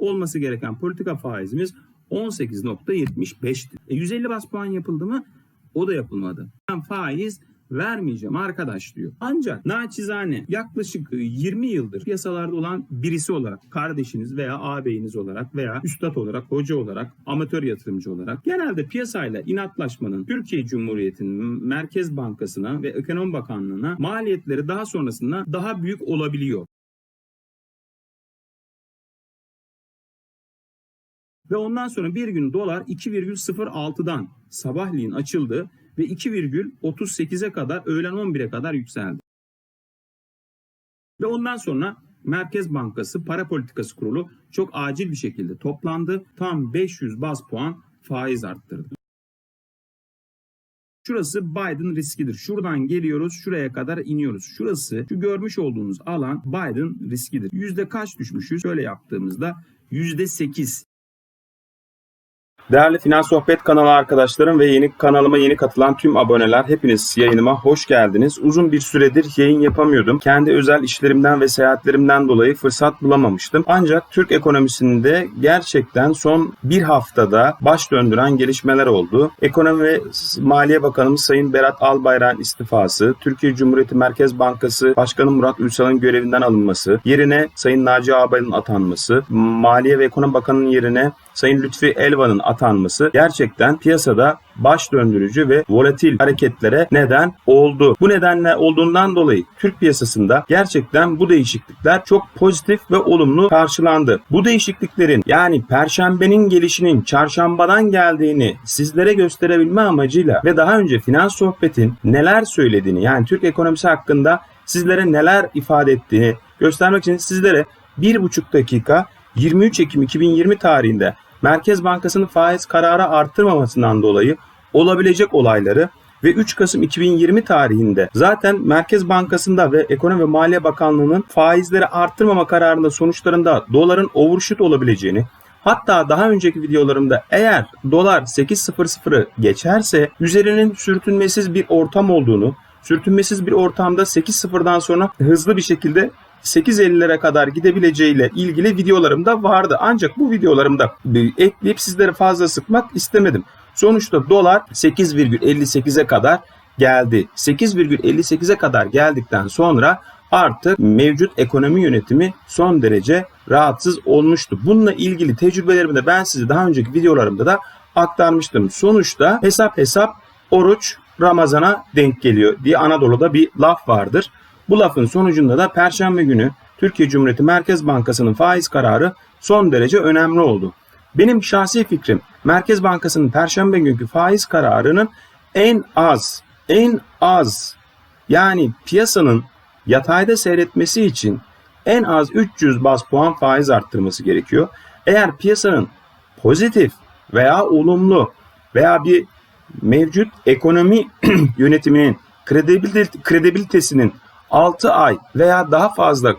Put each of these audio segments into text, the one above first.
olması gereken politika faizimiz 18.75'ti. E 150 bas puan yapıldı mı? O da yapılmadı. Ben faiz vermeyeceğim arkadaş diyor. Ancak naçizane yaklaşık 20 yıldır piyasalarda olan birisi olarak kardeşiniz veya ağabeyiniz olarak veya üstad olarak, hoca olarak, amatör yatırımcı olarak genelde piyasayla inatlaşmanın Türkiye Cumhuriyeti'nin Merkez Bankası'na ve Ekonomi Bakanlığı'na maliyetleri daha sonrasında daha büyük olabiliyor. Ve ondan sonra bir gün dolar 2,06'dan sabahleyin açıldı ve 2,38'e kadar öğlen 11'e kadar yükseldi. Ve ondan sonra Merkez Bankası Para Politikası Kurulu çok acil bir şekilde toplandı. Tam 500 baz puan faiz arttırdı. Şurası Biden riskidir. Şuradan geliyoruz, şuraya kadar iniyoruz. Şurası, şu görmüş olduğunuz alan Biden riskidir. Yüzde kaç düşmüşüz? Şöyle yaptığımızda yüzde 8. Değerli Finans Sohbet kanalı arkadaşlarım ve yeni kanalıma yeni katılan tüm aboneler hepiniz yayınıma hoş geldiniz. Uzun bir süredir yayın yapamıyordum. Kendi özel işlerimden ve seyahatlerimden dolayı fırsat bulamamıştım. Ancak Türk ekonomisinde gerçekten son bir haftada baş döndüren gelişmeler oldu. Ekonomi ve Maliye Bakanımız Sayın Berat Albayrak'ın istifası, Türkiye Cumhuriyeti Merkez Bankası Başkanı Murat Ülsal'ın görevinden alınması, yerine Sayın Naci Ağbay'ın atanması, Maliye ve Ekonomi Bakanı'nın yerine Sayın Lütfi Elvan'ın atanması gerçekten piyasada baş döndürücü ve volatil hareketlere neden oldu. Bu nedenle olduğundan dolayı Türk piyasasında gerçekten bu değişiklikler çok pozitif ve olumlu karşılandı. Bu değişikliklerin yani perşembenin gelişinin çarşambadan geldiğini sizlere gösterebilme amacıyla ve daha önce finans sohbetin neler söylediğini yani Türk ekonomisi hakkında sizlere neler ifade ettiğini göstermek için sizlere bir buçuk dakika 23 Ekim 2020 tarihinde Merkez Bankası'nın faiz kararı arttırmamasından dolayı olabilecek olayları ve 3 Kasım 2020 tarihinde zaten Merkez Bankası'nda ve Ekonomi ve Maliye Bakanlığı'nın faizleri arttırmama kararında sonuçlarında doların overshoot olabileceğini Hatta daha önceki videolarımda eğer dolar 8.00'ı geçerse üzerinin sürtünmesiz bir ortam olduğunu, sürtünmesiz bir ortamda 8.0'dan sonra hızlı bir şekilde 8.50'lere kadar gidebileceğiyle ilgili videolarım da vardı. Ancak bu videolarımda ekleyip sizlere fazla sıkmak istemedim. Sonuçta dolar 8,58'e kadar geldi. 8,58'e kadar geldikten sonra artık mevcut ekonomi yönetimi son derece rahatsız olmuştu. Bununla ilgili tecrübelerimi de ben size daha önceki videolarımda da aktarmıştım. Sonuçta hesap hesap oruç Ramazan'a denk geliyor diye Anadolu'da bir laf vardır. Bu lafın sonucunda da Perşembe günü Türkiye Cumhuriyeti Merkez Bankası'nın faiz kararı son derece önemli oldu. Benim şahsi fikrim Merkez Bankası'nın Perşembe günkü faiz kararının en az, en az yani piyasanın yatayda seyretmesi için en az 300 bas puan faiz arttırması gerekiyor. Eğer piyasanın pozitif veya olumlu veya bir mevcut ekonomi yönetiminin kredibilitesinin 6 ay veya daha fazla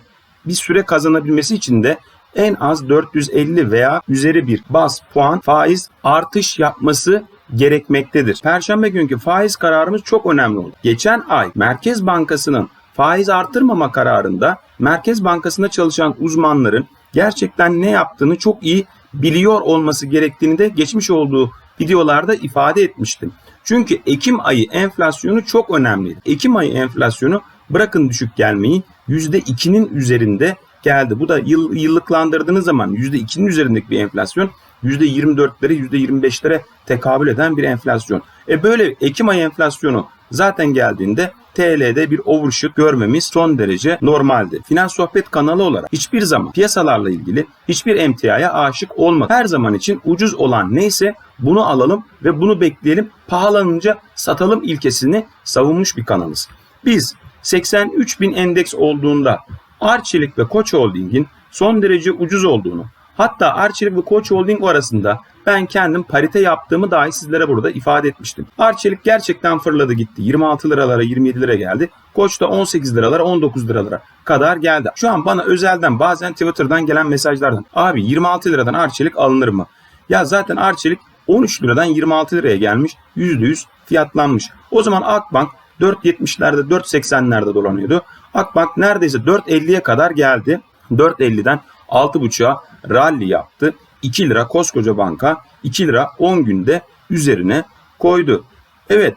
bir süre kazanabilmesi için de en az 450 veya üzeri bir bas puan faiz artış yapması gerekmektedir. Perşembe günkü faiz kararımız çok önemli oldu. Geçen ay Merkez Bankası'nın faiz artırmama kararında Merkez Bankası'nda çalışan uzmanların gerçekten ne yaptığını çok iyi biliyor olması gerektiğini de geçmiş olduğu videolarda ifade etmiştim. Çünkü Ekim ayı enflasyonu çok önemliydi. Ekim ayı enflasyonu bırakın düşük gelmeyi %2'nin üzerinde geldi. Bu da yıl, yıllıklandırdığınız zaman %2'nin üzerindeki bir enflasyon %24'lere %25'lere tekabül eden bir enflasyon. E böyle Ekim ayı enflasyonu zaten geldiğinde TL'de bir overshoot görmemiz son derece normaldi. Finans Sohbet kanalı olarak hiçbir zaman piyasalarla ilgili hiçbir emtiaya aşık olmadık. Her zaman için ucuz olan neyse bunu alalım ve bunu bekleyelim. Pahalanınca satalım ilkesini savunmuş bir kanalız. Biz 83 bin endeks olduğunda Arçelik ve Koç Holding'in son derece ucuz olduğunu hatta Arçelik ve Koç Holding arasında ben kendim parite yaptığımı dahi sizlere burada ifade etmiştim. Arçelik gerçekten fırladı gitti. 26 liralara 27 lira geldi. Koç da 18 liralara 19 liralara kadar geldi. Şu an bana özelden bazen Twitter'dan gelen mesajlardan abi 26 liradan Arçelik alınır mı? Ya zaten Arçelik 13 liradan 26 liraya gelmiş. %100 fiyatlanmış. O zaman Akbank 4.70'lerde 4.80'lerde dolanıyordu. Akbank neredeyse 4.50'ye kadar geldi. 4.50'den 6.5'a rally yaptı. 2 lira koskoca banka 2 lira 10 günde üzerine koydu. Evet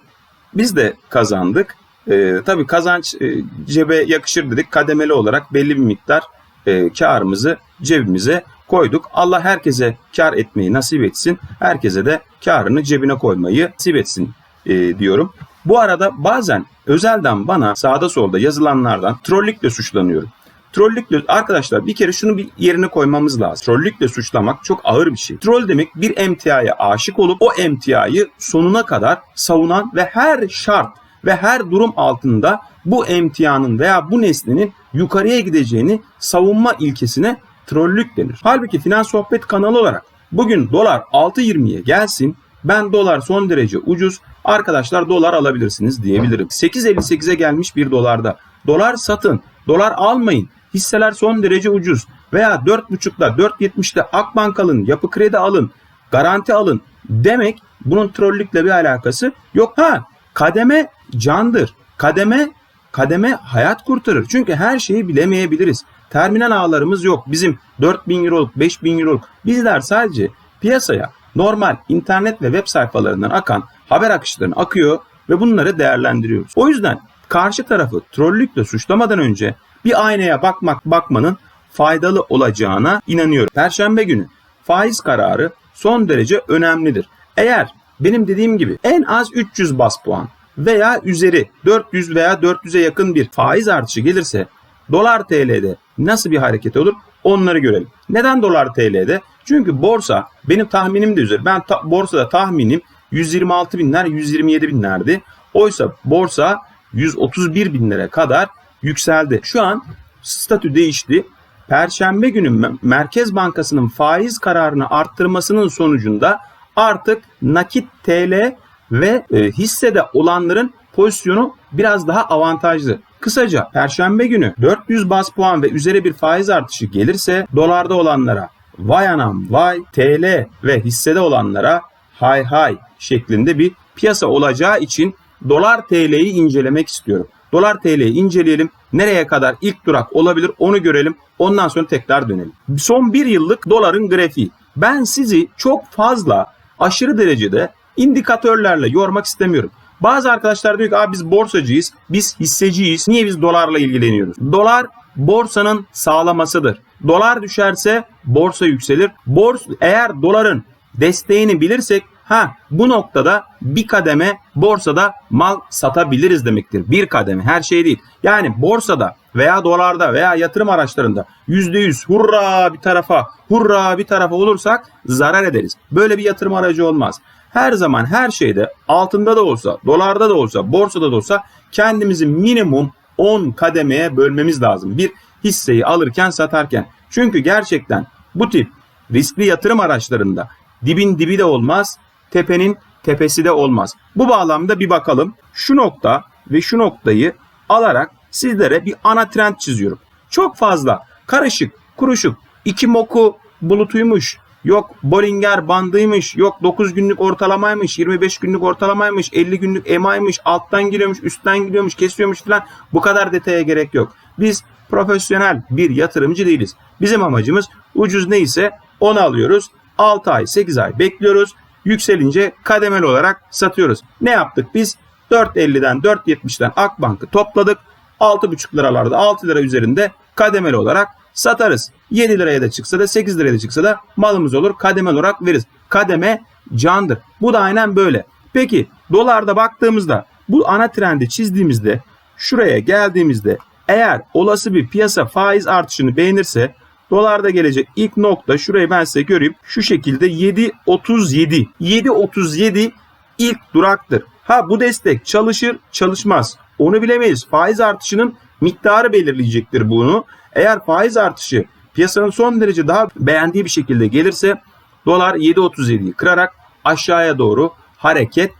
biz de kazandık. Ee, tabii kazanç e, cebe yakışır dedik. Kademeli olarak belli bir miktar e, karımızı cebimize koyduk. Allah herkese kar etmeyi nasip etsin. Herkese de karını cebine koymayı nasip etsin e, diyorum. Bu arada bazen özelden bana sağda solda yazılanlardan trollükle suçlanıyorum. Trollükle arkadaşlar bir kere şunu bir yerine koymamız lazım. Trollükle suçlamak çok ağır bir şey. Troll demek bir emtiaya aşık olup o emtiayı sonuna kadar savunan ve her şart ve her durum altında bu emtianın veya bu nesnenin yukarıya gideceğini savunma ilkesine trollük denir. Halbuki Finans Sohbet kanalı olarak bugün dolar 6.20'ye gelsin ben dolar son derece ucuz arkadaşlar dolar alabilirsiniz diyebilirim. 8.58'e gelmiş bir dolarda dolar satın dolar almayın hisseler son derece ucuz veya 4.5'da 4.70'de Akbank alın yapı kredi alın garanti alın demek bunun trollükle bir alakası yok. Ha kademe candır. Kademe kademe hayat kurtarır. Çünkü her şeyi bilemeyebiliriz. Terminal ağlarımız yok. Bizim 4000 euroluk, 5000 euroluk. Bizler sadece piyasaya normal internet ve web sayfalarından akan haber akışlarını akıyor ve bunları değerlendiriyoruz. O yüzden karşı tarafı trollükle suçlamadan önce bir aynaya bakmak bakmanın faydalı olacağına inanıyorum. Perşembe günü faiz kararı son derece önemlidir. Eğer benim dediğim gibi en az 300 bas puan veya üzeri 400 veya 400'e yakın bir faiz artışı gelirse dolar TL'de nasıl bir hareket olur onları görelim. Neden dolar TL'de? Çünkü borsa benim tahminim de üzeri. Ben ta, borsada tahminim 126 binler 127 binlerdi. Oysa borsa 131 binlere kadar yükseldi. Şu an statü değişti. Perşembe günü Merkez Bankası'nın faiz kararını arttırmasının sonucunda artık nakit TL ve e, hissede olanların pozisyonu biraz daha avantajlı. Kısaca perşembe günü 400 bas puan ve üzeri bir faiz artışı gelirse dolarda olanlara vay anam vay TL ve hissede olanlara hay hay şeklinde bir piyasa olacağı için dolar TL'yi incelemek istiyorum. Dolar TL'yi inceleyelim. Nereye kadar ilk durak olabilir onu görelim. Ondan sonra tekrar dönelim. Son bir yıllık doların grafiği. Ben sizi çok fazla aşırı derecede indikatörlerle yormak istemiyorum. Bazı arkadaşlar diyor ki Abi biz borsacıyız, biz hisseciyiz. Niye biz dolarla ilgileniyoruz? Dolar borsanın sağlamasıdır. Dolar düşerse borsa yükselir. Bors eğer doların desteğini bilirsek ha bu noktada bir kademe borsada mal satabiliriz demektir. Bir kademe her şey değil. Yani borsada veya dolarda veya yatırım araçlarında %100 hurra bir tarafa hurra bir tarafa olursak zarar ederiz. Böyle bir yatırım aracı olmaz her zaman her şeyde altında da olsa, dolarda da olsa, borsada da olsa kendimizi minimum 10 kademeye bölmemiz lazım. Bir hisseyi alırken satarken. Çünkü gerçekten bu tip riskli yatırım araçlarında dibin dibi de olmaz, tepenin tepesi de olmaz. Bu bağlamda bir bakalım. Şu nokta ve şu noktayı alarak sizlere bir ana trend çiziyorum. Çok fazla karışık, kuruşuk, iki moku bulutuymuş, Yok Bollinger bandıymış, yok 9 günlük ortalamaymış, 25 günlük ortalamaymış, 50 günlük EMA'ymış, alttan giriyormuş, üstten gidiyormuş, kesiyormuş falan. Bu kadar detaya gerek yok. Biz profesyonel bir yatırımcı değiliz. Bizim amacımız ucuz neyse onu alıyoruz. 6 ay, 8 ay bekliyoruz. Yükselince kademeli olarak satıyoruz. Ne yaptık biz? 4.50'den 4.70'den Akbank'ı topladık. 6.5 liralarda 6 lira üzerinde kademeli olarak satarız. 7 liraya da çıksa da 8 liraya da çıksa da malımız olur. Kademe olarak veririz. Kademe candır. Bu da aynen böyle. Peki dolarda baktığımızda bu ana trendi çizdiğimizde şuraya geldiğimizde eğer olası bir piyasa faiz artışını beğenirse dolarda gelecek ilk nokta şurayı ben size göreyim. Şu şekilde 7.37. 7.37 ilk duraktır. Ha bu destek çalışır çalışmaz. Onu bilemeyiz. Faiz artışının miktarı belirleyecektir bunu. Eğer faiz artışı piyasanın son derece daha beğendiği bir şekilde gelirse dolar 7.37'yi kırarak aşağıya doğru hareket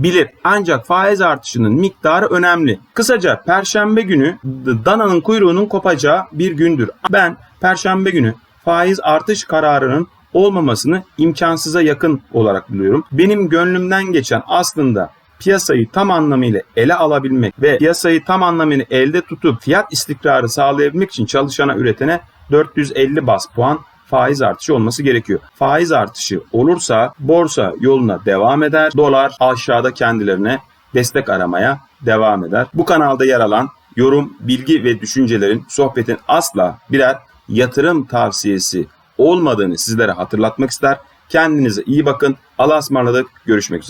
edebilir. Ancak faiz artışının miktarı önemli. Kısaca perşembe günü dananın kuyruğunun kopacağı bir gündür. Ben perşembe günü faiz artış kararının olmamasını imkansıza yakın olarak buluyorum. Benim gönlümden geçen aslında piyasayı tam anlamıyla ele alabilmek ve piyasayı tam anlamıyla elde tutup fiyat istikrarı sağlayabilmek için çalışana üretene 450 bas puan faiz artışı olması gerekiyor. Faiz artışı olursa borsa yoluna devam eder. Dolar aşağıda kendilerine destek aramaya devam eder. Bu kanalda yer alan yorum, bilgi ve düşüncelerin sohbetin asla birer yatırım tavsiyesi olmadığını sizlere hatırlatmak ister. Kendinize iyi bakın. Allah'a ısmarladık. Görüşmek üzere.